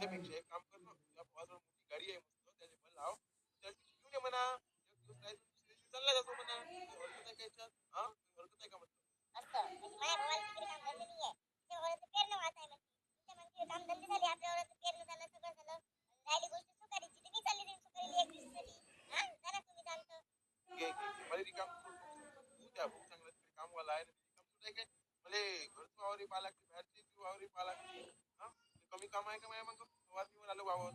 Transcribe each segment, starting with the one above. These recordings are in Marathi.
त्याच्यापेक्षा एक काम कर ना तुझ्या भावाजवळ मोठी गाडी आहे मस्त त्याचे पण लाव त्याची घेऊन ये म्हणा एक दिवस नाही तर दुसऱ्या दिवशी चालला जातो म्हणा काही हरकत आहे का याच्यात हा। काही हरकत आहे का म्हणतो असतं म्हणजे माझ्या काम धंदे नाही आहे तिच्या भावाला तर पेरणं वाच आहे म्हणते तिच्या म्हणते काम धंदे झाले आपल्या भावाला तर पेरणं झालं सगळं झालं राहिली गोष्ट सुकारीची तर मी चालली जाईल सुकारीला एक दिवस तरी हा? जरा तुम्ही जाणतं मला रिकाम तू त्या भाऊ चांगलं तिकडे कामवाला आहे रिकाम सुद्धा काय मला घरचं वावरी पाहा लागते बाहेरची वावरी पाहा लागते कमी काम आहे का माझ्या मग lalu bawon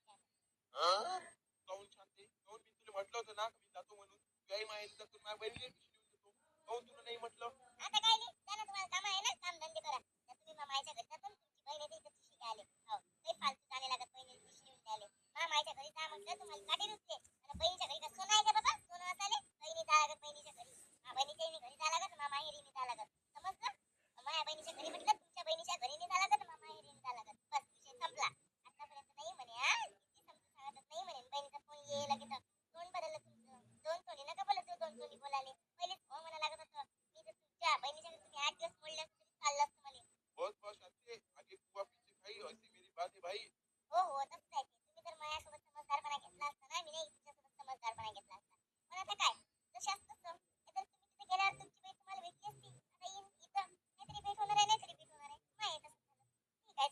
काऊन शांती काऊन मी तुला म्हटलं होतं ना मी जातो म्हणून. काही माहिती तर तुला माझ्या बहिणीला पिशवी देऊन देतो. काऊन तुला नाही म्हटलं.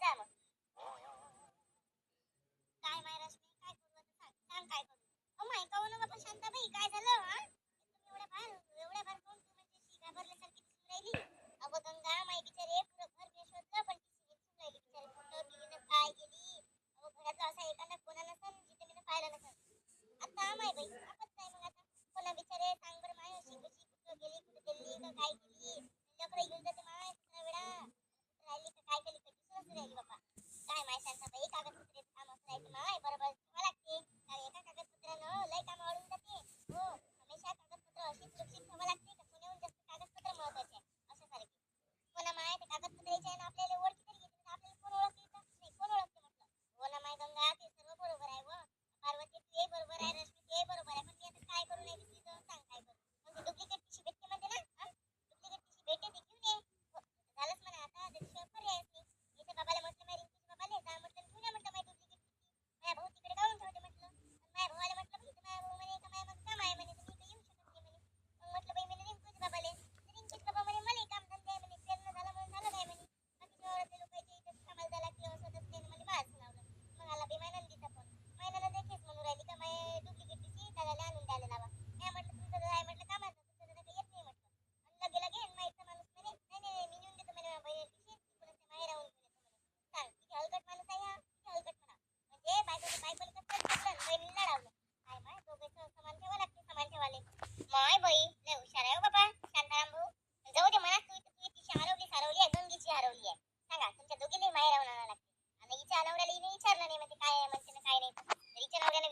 करायचं मग काय माय रश्मी काय करू आता? सांग सांग काय करू? माय का म्हणून आपण शांताबाई काय झालं हा? तुम्ही एवढ्या फार एवढ्या फार कोण तू म्हणजे शी घाबरल्यासारखी दिसून राहिली? अगो गंगा माय बिचारे पुरं घर मी शोधलं पण ती सिरियल दिसून राहिली बिचारे. कुठं गेली? ना काय गेली अहो घरातला असा एकाना कोणा नसन जिथे मी पाहिलं नसन आता माय बाई आपत नाही मग आता. कोणा बिचारे सांग बरं माय अशी कुठं गेली कुठं गेली का काय गेली लकडं घेऊन जाते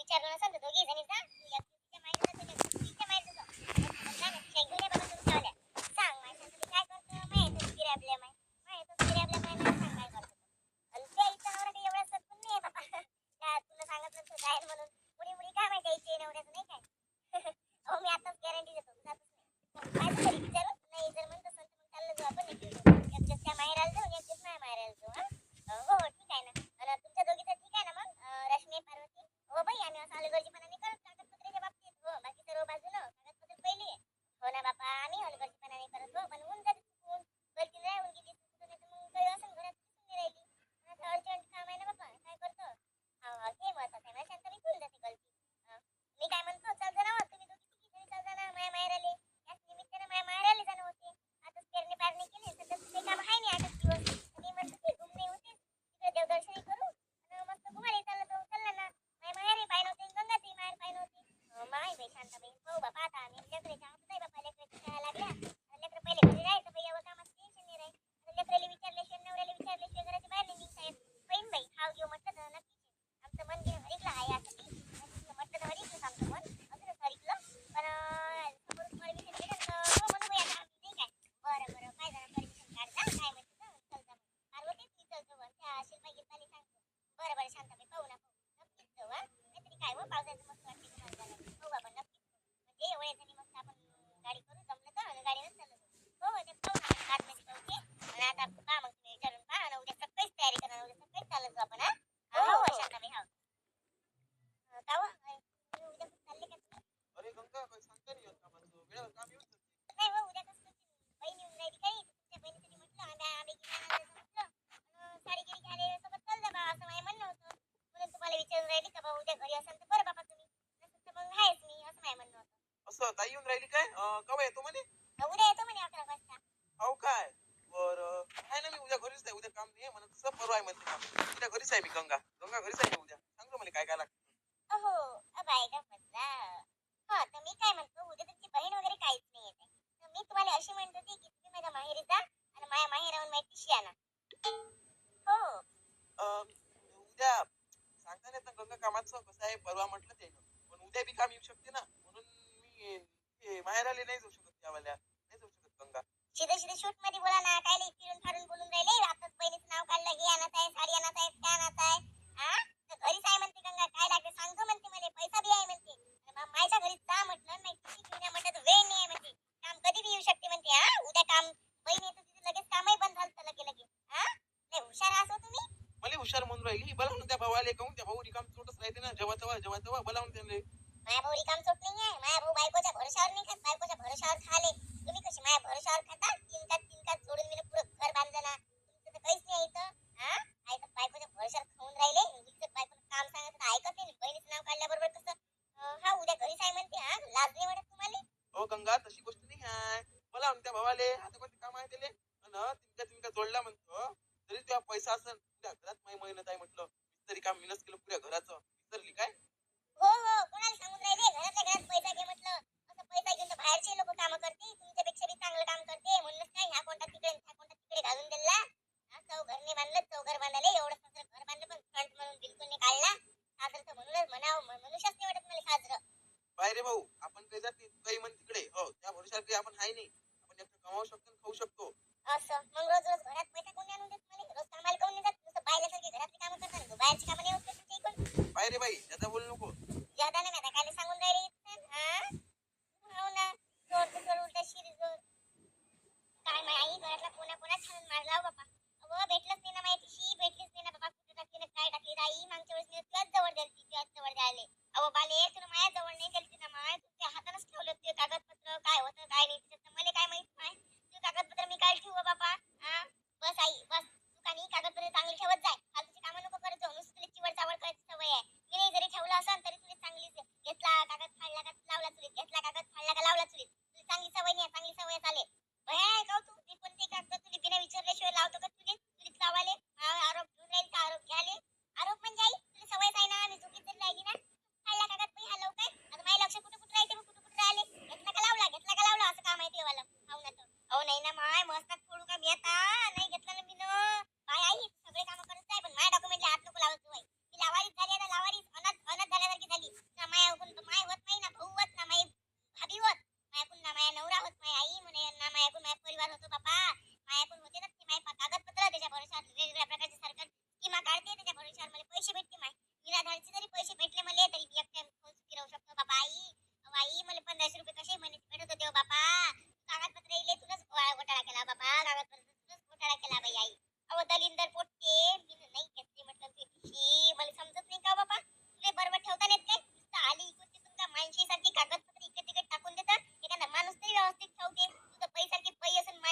विचारून सांगतो. दोघे जणी जा राहिली काय? अं, केव्हा येतो म्हणे? उद्या येतो म्हणे अकरा वाजता. हो काय? बर. आहे ना मी उद्या घरीच आहे. उद्या काम नाही म्हणत कसं परवा आहे म्हणते काम. उद्या घरीच आहे मी गंगा. गंगा घरीच आहे उद्या? सांगतो मला काय काय लागतं. अहो अबाय का पत्ता हा तर मी काय म्हणतो उद्या तुमची बहीण वगैरे काहीच नाही येते तर मी तुम्हाला अशी म्हणत होती की तुम्ही माझ्या माहेरी जा आणि माझ्या माहेराहून माझी पिशवी आणा. हो. उद्या सांगता नाही गंगा कामाचं. कसं आहे? परवा म्हटलं ते. पण उद्या बी काम येऊ शकते ना. म्हणून मी ते माहेराले नाही जाऊ शकत त्यावाल्या नाही जाऊ शकत गंगा. शिदे शिदे शूटमध्ये बोला ना. काय लई फिरून फारून बोलून राहिले. आताच बहिणीचं नाव काढलं. हे आणत आहे साडी आणत आहे काय आणत आहे. हा? घरीच आहे म्हणते गंगा. काय लागते सांगतो म्हणते मला. पैसा बी आहे म्हणते. माझ्या घरी जा म्हटलं नाही. किती घेऊन या म्हटलं तर वेळ नाही आहे म्हणते. काम कधी बी येऊ शकते म्हणते. हा? उद्या काम बहीण येतो तिथे लगेच कामही बंद झालं लगे लगे. हा? लय हुशार असो तुम्ही. मला हुशार म्हणून राहिली. बोलावून त्या भावाले कहून त्या भाऊ. रिकाम चोटच राहते ना. जेव्हा तेव्हा जेव्हा तेव्हा बोलावून त्यांना माझ्या भाऊ रिकाम चोट नाही आहे माझ्या भाऊ बायकोच्या भरोशावर नाही खात बायकोच्या खाले तुम्ही कशी माझ्या भरोशावर खाता तीन का तीन का सोडून मी पुरं घर बांधलं ना तुमचं तर काहीच नाही इथं हा आई तर बायकोच्या भरोशावर खाऊन राहिले इथं बायकोचं काम सांगितलं तर ऐकत नाही बहिणीचं नाव काढल्याबरोबर कसं अं, हा उद्या घरीच आहे म्हणते हा लाज नाही वाटत तुम्हाला हो गंगा तशी गोष्ट नाही आहे बोलावून त्या भावाले आता कोणते काम आहे त्याले अन तिनका तिनका जोडला म्हणतो तरी तुझ्या पैसा असेल तुझ्या घरात माझी मेहनत आहे म्हटलं तरी काम मिनस केलं पुऱ्या घराचं विसरली काय हो हो कोणाला सांगून राहिले घरातल्या घरात पैसा घे म्हटलं असं पैसा घेऊन तर बाहेरचे लोक काम करते तुमच्यापेक्षा बी चांगलं काम करते म्हणूनच काय ह्या कोणता तिकडे ह्या कोणता तिकडे घालून दिला हा चौ घर नाही बांधलं चौ घर बांधले एवढं साजरं घर बांधलं पण फ्रंट म्हणून बिलकुल नाही काढला साजरं तर म्हणूनच म्हणावं म- मनुष्यच नाही वाटत मला साजरं बाय रे भाऊ आपण काही जात नाही तू काही म्हण तिकडे हो त्या भरोशावर काही आपण आहे नाही कमावू शकतो खाऊ शकतो. असं. मग रोज रोज घरात पैसा कोणी आणून देत मला रोज कामाला कोणी जात? नुसतं बायल्यासारखी घरातली कामं करतात बाहेरची कामं नाही होत का तुमच्या इकडून बाय रे बाई त्याचा बोलू नको.